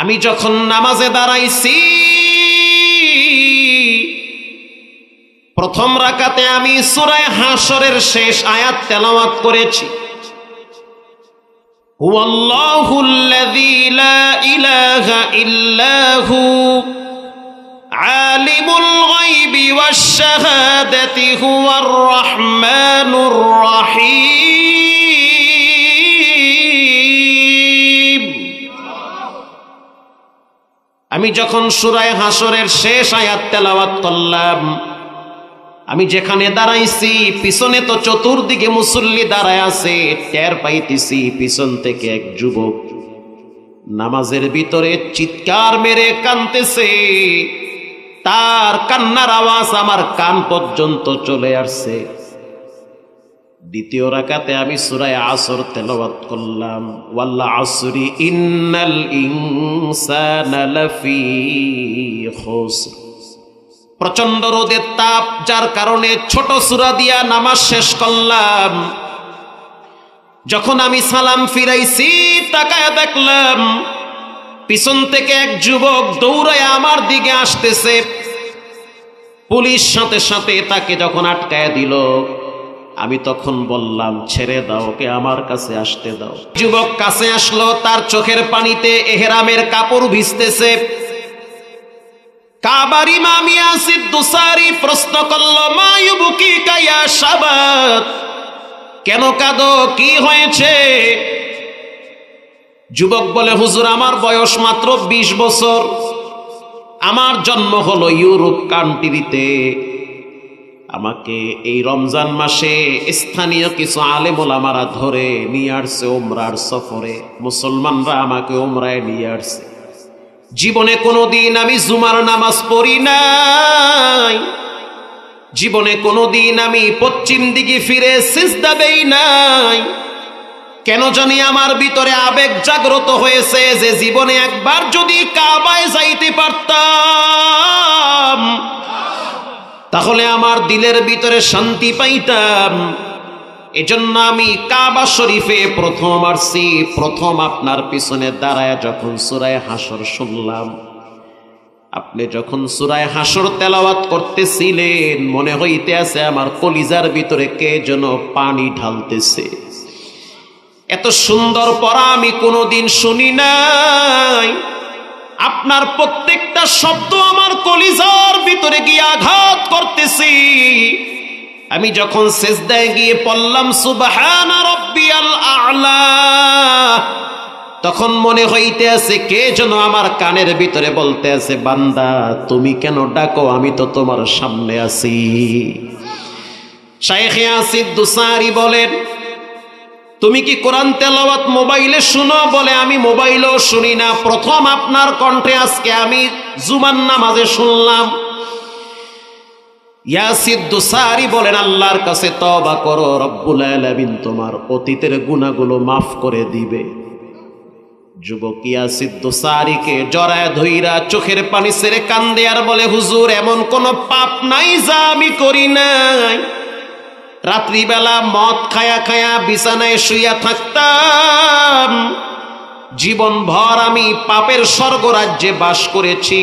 আমি যখন নামাজে দাঁড়াইছি, প্রথম রাকাতে আমি সুরায় হাসরের শেষ আয়াত তেলাওয়াত করেছি। আলিমুল গায়বি আমি যখন সুরায় হাসরের শেষ আয়াত তেলাওয়াত করলাম, আমি যেখানে দাঁড়াইছি, পিছনে তো চতুর্দিকে মুসল্লি দাঁড়ায় আছে, টের পাইতেছি পিছন থেকে এক যুবক নামাজের ভিতরে চিৎকার মেরে কানতেছে তার কান্নার আওয়াজ আমার কান পর্যন্ত চলে আসছে। দ্বিতীয় রাকাতে আমি সুরায় আসর তেলাওয়াত করলাম ওয়াল্লা আসরি ইন্নাল ইনসানা খুসর। প্রচণ্ড রোদের তাপ, যার কারণে ছোট সুরা দিয়া নামাজ শেষ করলাম। যখন আমি সালাম ফিরাইছি, তাকায় দেখলাম, পিছন থেকে এক যুবক দৌড়ায় আমার দিকে আসতেছে। পুলিশ সাথে সাথে তাকে যখন আটকায় দিল আমি তখন বললাম, ছেড়ে দাও, ওকে আমার কাছে আসতে দাও। যুবক কাছে আসলো, তার চোখের পানিতে এহেরামের কাপড় ভিজতেছে। কাবার ইমাম ইয়াসিদ দুসারি প্রশ্ন করল মায়ুবুকি কায়া সাবাত কেন কাঁদো? কি হয়েছে? যুবক বলে, হুজুর, আমার বয়স মাত্র ২০ বছর। আমার জন্ম হলো ইউরোপ কান্ট্রিতে। আমাকে এই রমজান মাসে স্থানীয় কিছু আলেমুল আমারা ধরে নিয়ে আসছে ওমরার সফরে। মুসলমানরা আমাকে ওমরায় নিয়ে আসছে। জীবনে কোনোদিন আমি জুমার নামাজ পড়ি নাই। জীবনে কোনোদিন আমি পশ্চিম দিকে ফিরে সিজদা দেই নাই। কেন জানি আমার ভিতরে আবেগ জাগ্রত হয়েছে যে জীবনে একবার যদি কাবায় যাইতে পারতাম তাহলে আমার দিলের ভিতরে শান্তি পাইতাম। এজন্য আমি কাবা শরীফে প্রথম আসছি, প্রথম আপনার পিছনে দাঁড়ায় যখন সুরায় হাসর শুনলাম। আপনি যখন সুরায় হাসর তেলাওয়াত করতেছিলেন, মনে হইতে আছে আমার কলিজার ভিতরে কে যেন পানি ঢালতেছে। এত সুন্দর পড়া আমি কোনোদিন শুনি নাই। আপনার প্রত্যেকটা শব্দ আমার কলিজার ভিতরে গিয়ে আঘাত করতেছি। আমি যখন সেজদায় গিয়ে পড়লাম আ'লা। তখন মনে হইতে আছে কে যেন আমার কানের ভিতরে বলতে আছে বান্দা, তুমি কেন ডাকো? আমি তো তোমার সামনে আছি। শাইখ ইয়াসিদ দুসারি বলেন, তুমি কি কোরআন তেলাওয়াত মোবাইলে শুনো? বলে, আমি মোবাইলেও শুনি না। প্রথম আপনার কণ্ঠে আজকে আমি জুমান নামাজে শুনলাম। দুসারি বলেন, আল্লাহর কাছে তবা করো, রব্বুল আলামিন তোমার অতীতের গুনাহগুলো মাফ করে দিবে। যুবক ইয়াসিদ দুসারিকে জড়ায় ধইরা চোখের পানি সেরে কান্দে আর বলে, হুজুর, এমন কোন পাপ নাই যা আমি করি নাই। রাত্রিবেলা মদ খায়া খায়া বিছানায় শুইয়া থাকতাম। জীবন ভর আমি পাপের স্বর্গরাজ্যে বাস করেছি।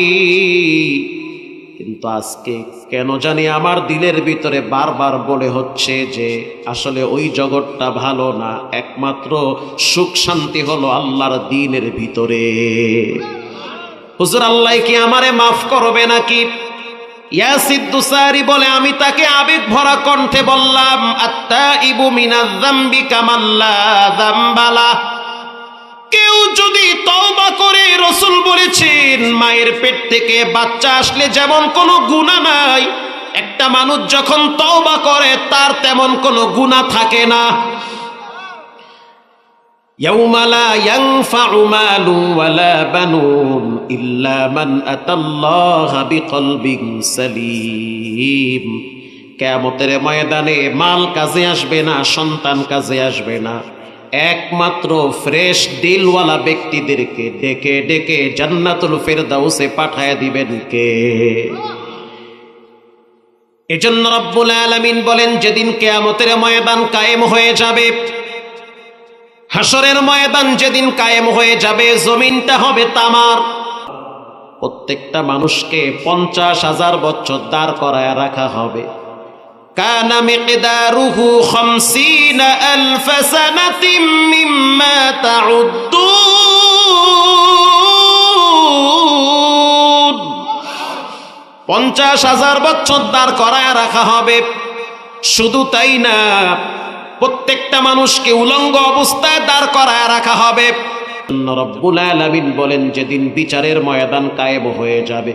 কিন্তু আজকে কেন জানি আমার দিলের ভিতরে বারবার বলে হচ্ছে যে, আসলে ওই জগৎটা ভালো না, একমাত্র সুখ শান্তি হলো আল্লাহর দিনের ভিতরে। হুজুর, আল্লাহ কি আমারে মাফ করবে নাকি? ইয়াসিদ্দুসারি বলে, আমি তাকে আবেগ ভরা কণ্ঠে বললাম আত্মা ইবু মিনাজ্জাম্বি কামাল্লা জাম্বালা রসুল বলেছেন, মায়ের পেট থেকে বাচ্চা আসলে যেমন কোনো গুণা নাই, একটা মানুষ যখন তওবা করে তার তেমন কোনো গুণা থাকে না। কেমতের ময়দানে মাল কাজে আসবে না, সন্তান কাজে আসবে না। একমাত্র ফ্রেশ দিলওয়ালা ব্যক্তিদেরকে ডেকে ডেকে জান্নাতুল ফেরদাউসে পাঠায় দিবেন কে? এজন্য রব্বুল আলামিন বলেন, যেদিন কেয়ামতের ময়দান কায়েম হয়ে যাবে হাসরের ময়দান যেদিন কায়েম হয়ে যাবে, জমিনটা হবে তামার। প্রত্যেকটা মানুষকে পঞ্চাশ হাজার বছর দাঁড় করায় রাখা হবে। কানা মিকদারুহু খামসিনা আলফ সানাতিম মিম্মা তাউদ্দুন পঞ্চাশ হাজার বছর দাঁড় করায় রাখা হবে। শুধু তাই না, প্রত্যেকটা মানুষকে উলঙ্গ অবস্থায় দাঁড় করায় রাখা হবে। রব্বুল আলামিন বলেন, যেদিন বিচারের ময়দান কায়েব হয়ে যাবে,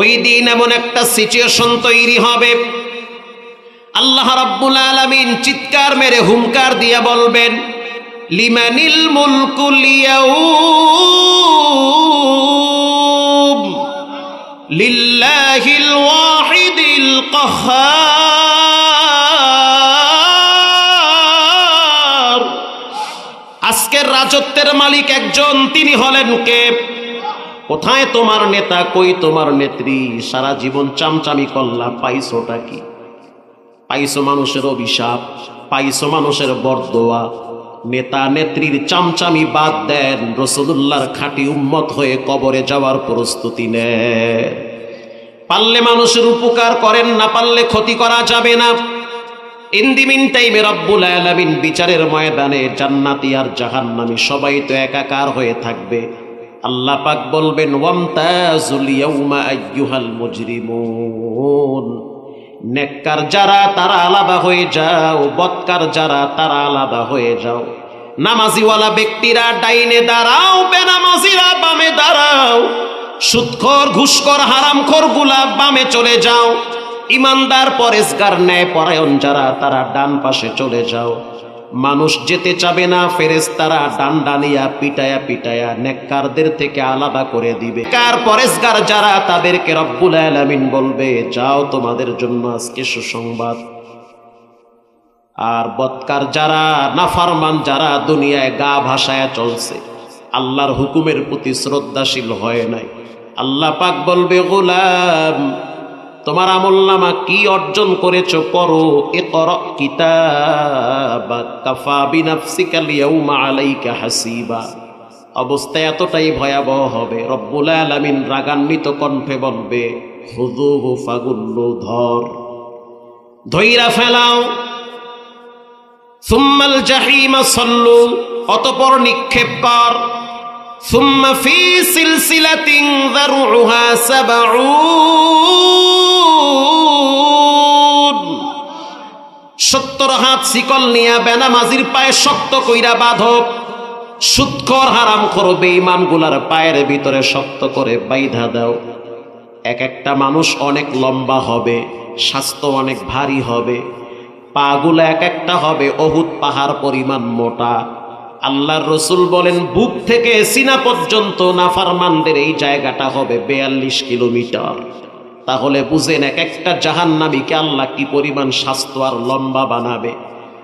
ওই দিন এমন একটা সিচুয়েশন তৈরি হবে। আল্লাহ রাব্বুল আলামিন চিৎকার মেরে হুমকার দিয়ে বলবেন, লিমানিল মুলকুল ইয়াউম লিল্লাহিল ওয়াহিদিল কাহ্হার আজকের রাজত্বের মালিক একজন, তিনি হলেন কে? কোথায় তোমার নেতা, কই তোমার নেত্রী? সারা জীবন চামচামি করলা, পাইছোটা কি? পাইছো মানুষের অভিশাপ, পাইছো মানুষের বরদোয়া। নেতা নেত্রীর চামচামি বাদ দেন রসুল্লাহর খাঁটি উম্মত হয়ে কবরে যাওয়ার প্রস্তুতি নেন। পারলে মানুষের উপকার করেন না, পারলে ক্ষতি করা যাবে না। ইন্দিমিন টাইমে রব্বুল আলামিন বিচারের ময়দানে জান্নাতি আর জাহান্নামী সবাই তো একাকার হয়ে থাকবে। আল্লাহ পাক বলবেন, ওয়ামতাজুল ইয়াউমা আইয়ুহাল মুজরিমুন। নেককার যারা, তারা আলাদা হয়ে যাও। বৎকার যারা, তারা আলাদা হয়ে যাও। নামাজিওয়ালা ব্যক্তিরা ডাইনে দাঁড়াও, বেনামাজিরা বামে দাঁড়াও। সুৎখর, ঘুষখর, হারামখরগুলা বামে চলে যাও। ইমানদার, পরেশগার ন্যায় পরায়ণ যারা, তারা ডান পাশে চলে যাও। মানুষ যেতে চাবে না ফেরেস তারা ডান ডানিয়া পিটায়া পিটায়া নেককারদের থেকে আলাদা করে দিবে। কার পরেশগার যারা, তাদেরকে রব্বুল আলামিন বলবে, যাও তোমাদের জন্য আজকে সুসংবাদ। আর বৎকার যারা, নাফারমান যারা, দুনিয়ায় গা ভাসায় চলছে। আল্লাহর হুকুমের প্রতি শ্রদ্ধাশীল হয় নাই। আল্লাহ পাক বলবে, গোলাম তোমার আমলনামা কি অর্জন করেছ? করো এ কর আলাইকা হাসিবা। অবস্থা এতটাই ভয়াবহ হবে। রব্বুল আলামিন রাগান্বিত কণ্ঠে বলবে হুজুহু ফাগুল্লু ধর। ধৈরা ফেলাও। সুম্মাল জাহিমা সল্লু, অতপর নিক্ষেপ কর। ثم في سلسلة ذرعها سبعون সত্তর হাত শিকল নিয়া বেনামাজির পায়ে শক্ত কইরা বাঁধব সুৎকর হারাম করবে ইমানগুলার পায়ের ভিতরে শক্ত করে বাইধা দাও এক একটা মানুষ অনেক লম্বা হবে স্বাস্থ্য অনেক ভারী হবে পাগুলো এক একটা হবে অহুত পাহাড় পরিমাণ মোটা আল্লাহর রসুল বলেন, বুক থেকে সিনা পর্যন্ত নাফারমানদের এই জায়গাটা হবে বেয়াল্লিশ কিলোমিটার। তাহলে বুঝেন এক একটা জাহান্নামীকে আল্লাহ কি পরিমাণ স্বাস্থ্য আর লম্বা বানাবে।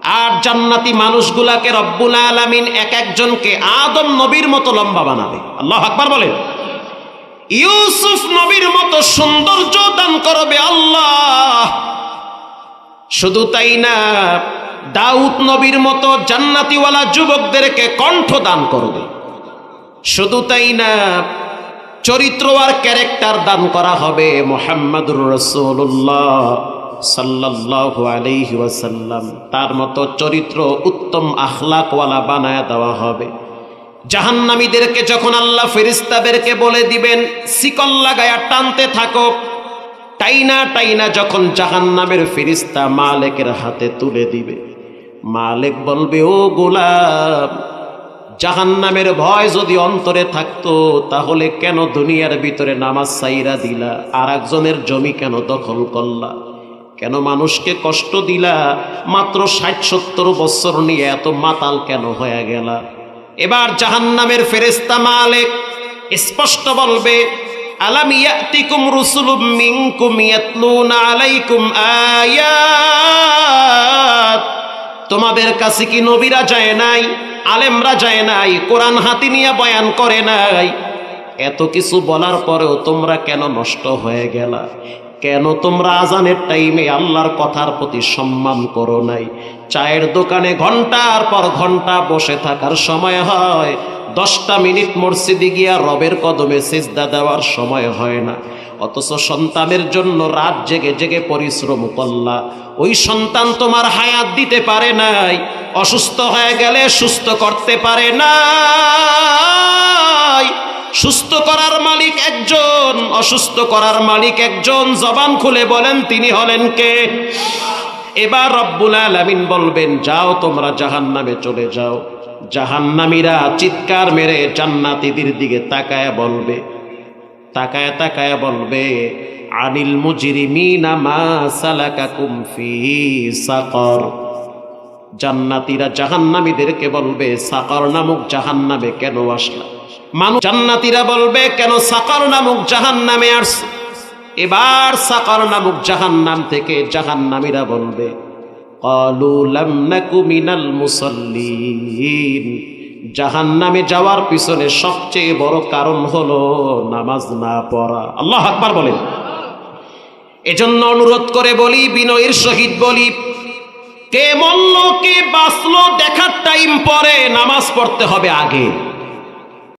আর জান্নাতি মানুষগুলাকে রব্বুল আলামিন এক একজনকে আদম নবীর মতো লম্বা বানাবে। আল্লাহ আকবার বলেন। ইউসুফ নবীর মতো সৌন্দর্য দান করবে আল্লাহ। শুধু তাই না দাউদ নবীর মতো জান্নাতিওয়ালা যুবকদেরকে কণ্ঠ দান করবে শুধু তাই না, চরিত্র আর ক্যারেক্টার দান করা হবে মোহাম্মদুর রসুল্লাহ সাল্লাল্লাহু আলাইহি ওয়াসাল্লাম। তার মতো চরিত্র উত্তম আখলাকওয়ালা বানায় দেওয়া হবে। জাহান্নামীদেরকে যখন আল্লাহ ফেরিস্তাদেরকে বলে দিবেন, শিকল লাগায়া টানতে থাকো, টাইনা টাইনা যখন জাহান্নামের ফেরিস্তা মালেকের হাতে তুলে দিবে। মালেক বলবে, ও গোলাম, জাহান্নামের ভয় যদি অন্তরে থাকতো, তাহলে কেন দুনিয়ার ভিতরে নামাজ সাইরা দিলা? আর একজনের জমি কেন দখল করলা? কেন মানুষকে কষ্ট দিলা? মাত্র ষাট সত্তর বছর নিয়ে এত মাতাল কেন হয়ে গেলা? এবার জাহান্নামের ফেরেস্তা মালেক স্পষ্ট বলবে, আলাম রুসুলুম আলাইকুম তোমাদের কাছে কি নবীরা যায় নাই, আলেমরা যায় নাই, কোরআন হাতি নিয়ে বয়ান করে নাই? এত কিছু বলার পরেও তোমরা কেন নষ্ট হয়ে গেলা? কেন তোমরা আজানের টাইমে আল্লাহর কথার প্রতি সম্মান করো নাই? চায়ের দোকানে ঘণ্টার পর ঘণ্টা বসে থাকার সময় হয়, দশটা মিনিট মসজিদে গিয়া রবের কদমে সিজদা দেওয়ার সময় হয় না। অথচ সন্তানের জন্য রাত জেগে জেগে পরিশ্রম করলা। ওই সন্তান তোমার হায়াত দিতে পারে নাই, অসুস্থ হয়ে গেলে সুস্থ করতে পারে নাই। সুস্থ করার মালিক একজন, অসুস্থ করার মালিক একজন, জবান খুলে বলেন, তিনি হলেন কে? এবার রব্বুল আলামিন বলবেন, যাও তোমরা জাহান্নামে চলে যাও। জাহান্নামীরা চিৎকার মেরে জান্নাতীদের দিকে তাকায় বলবে তাকায় তাকায় বলবে আনিল মুজরিমিনা মা সালাকাকুম ফি সাকর জান্নাতীরা জাহান্নামীদেরকে বলবে সাকর নামক জাহান্নামে কেন আসলা মানুষ জান্নাতীরা বলবে কেন সাকর নামক জাহান্নামে আসছে এবার সাকর নামক জাহান্নাম থেকে জাহান্নামীরা বলবে قالوا لم نك من المصلين জাহান্নামে যাওয়ার পিছনে সবচেয়ে বড় কারণ হলো নামাজ না পড়া। আল্লাহ আকবার বলেন। এজন্য অনুরোধ করে বলি, বিনয়ের সহিত বলি কে মল্ল কে বাঁচলো দেখার টাইম পরে নামাজ পড়তে হবে আগে।